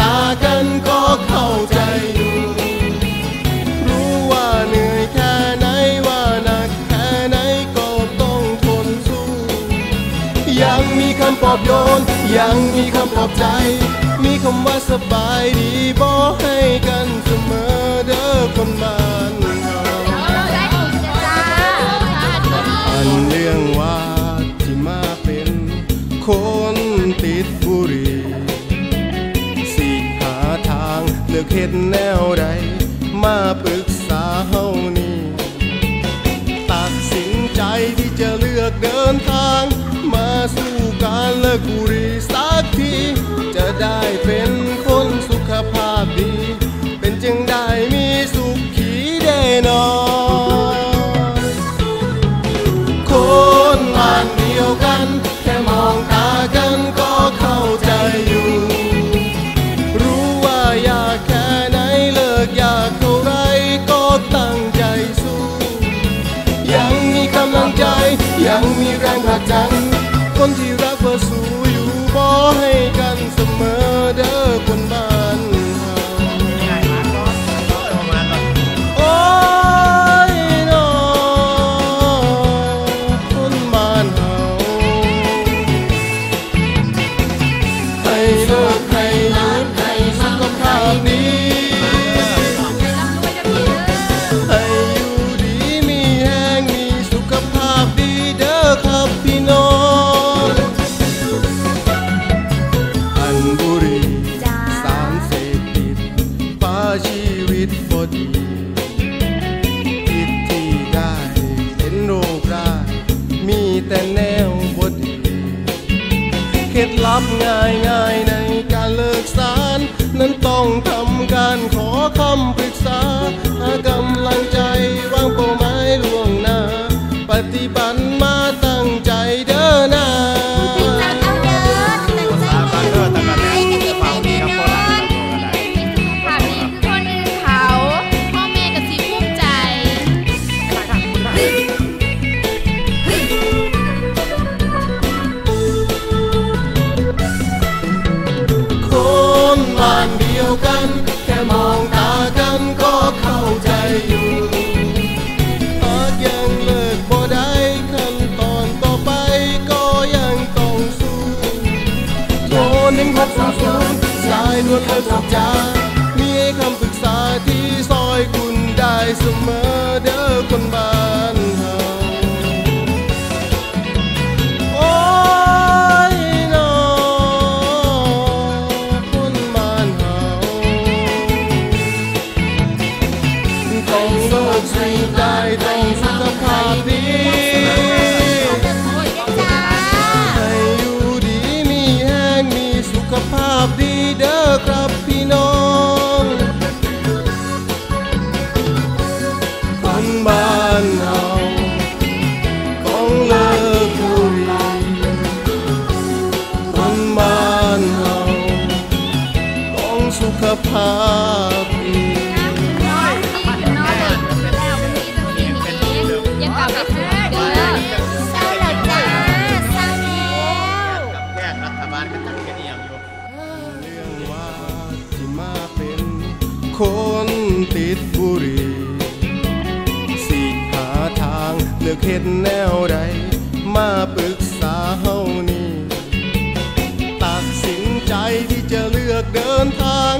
ตากันก็เข้าใจอยู่ รู้ว่าเหนื่อยแค่ไหนว่าหนักแค่ไหนก็ต้องทนสู้ ยังมีคำปลอบโยน ยังมีคำปลอบใจ มีคำว่าสบายดีบอกให้กันเสมอเด้อคนบ้านเฮา ลือกเห็ดแนวใดมาปรึกษาเฮานี่ตัดสินใจที่จะเลือกเดินทาง มาสู่การเลิกกู มีแรงผลักดัน คนที่รักเพื่อสู้อยู่บอกให้กันเสมอเด้อคนบ้านเฮาโอ้ยน้อคนบ้านเฮาให้เลิ ชีวิตบดีคิดที่ได้เป็นโรคร้ามีแต่แนวบดีเคล็ดลับง่ายง่ายในการเลิกสาร นั้นต้องทำการขอคำปรึกษาหากำลังใจวายด่วนเลิกสักจมีคำปรึกษาที่ซอยคุณได้เสมอเด้อคนบ้านเฮาโอ้ยน้อคนบ้านเฮาต้องเลิกสิ่งใดต้องสุขภาพดี เด้อครับพี่น้อง มาเป็นคนติดบุหรี่สิหาทางเลือกเห็นแนวใดมาปรึกษาเฮานี่ตัดสินใจที่จะเลือกเดินทาง